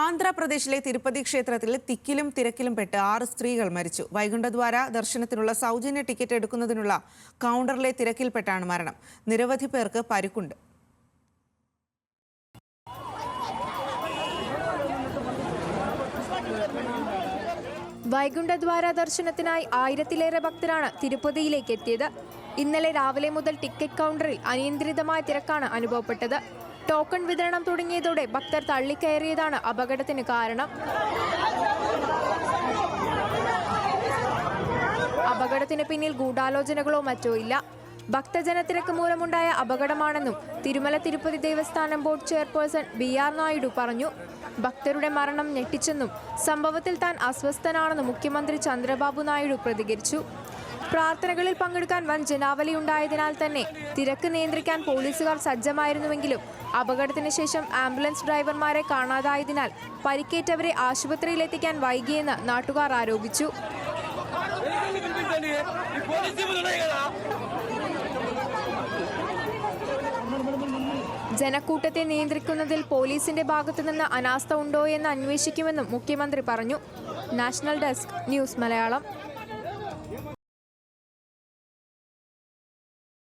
ആന്ധ്രാപ്രദേശിലെ തിരുപ്പതി ക്ഷേത്രത്തിൽ തിക്കിലും തിരക്കിലും പെട്ട് ആറ് സ്ത്രീകൾ മരിച്ചു. വൈകുണ്ഠദ്വാര ദർശനത്തിനുള്ള സൗജന്യ ടിക്കറ്റ് എടുക്കുന്നതിനുള്ള കൗണ്ടറിലെ തിരക്കിൽപ്പെട്ടാണ് മരണം. നിരവധി പേർക്ക് പരുക്കുണ്ട്. വൈകുണ്ഠദ്വാര ദർശനത്തിനായി ആയിരത്തിലേറെ ഭക്തരാണ് തിരുപ്പതിയിലേക്ക് എത്തിയത്. ഇന്നലെ രാവിലെ മുതൽ ടിക്കറ്റ് കൗണ്ടറിൽ അനിയന്ത്രിതമായ തിരക്കാണ് അനുഭവപ്പെട്ടത്. ടോക്കൺ വിതരണം തുടങ്ങിയതോടെ ഭക്തർ തള്ളിക്കയറിയതാണ് അപകടത്തിന് കാരണം. അപകടത്തിന് പിന്നിൽ ഗൂഢാലോചനകളോ മറ്റോ ഇല്ല. ഭക്തജനത്തിരക്ക് മൂലമുണ്ടായ അപകടമാണെന്നും Tirumala Tirupati Devasthanam board chairperson B R Naidu പറഞ്ഞു. ഭക്തരുടെ മരണം ഞെട്ടിച്ചെന്നും സംഭവത്തിൽ താൻ അസ്വസ്ഥനാണെന്നും മുഖ്യമന്ത്രി ചന്ദ്രബാബു നായിഡു പ്രതികരിച്ചു. പ്രാർത്ഥനകളിൽ പങ്കെടുക്കാൻ വൻ ജനാവലി ഉണ്ടായതിനാൽ തന്നെ തിരക്ക് നിയന്ത്രിക്കാൻ പോലീസുകാർ സജ്ജമായിരുന്നുവെങ്കിലും അപകടത്തിന് ശേഷം ആംബുലൻസ് ഡ്രൈവർമാരെ കാണാതായതിനാൽ പരിക്കേറ്റവരെ ആശുപത്രിയിലെത്തിക്കാൻ വൈകിയെന്ന് നാട്ടുകാർ ആരോപിച്ചു. ജനക്കൂട്ടത്തെ നിയന്ത്രിക്കുന്നതിൽ പോലീസിന്റെ ഭാഗത്തുനിന്ന് അനാസ്ഥ ഉണ്ടോ എന്ന് അന്വേഷിക്കുമെന്നും മുഖ്യമന്ത്രി പറഞ്ഞു. National desk news Malayalam.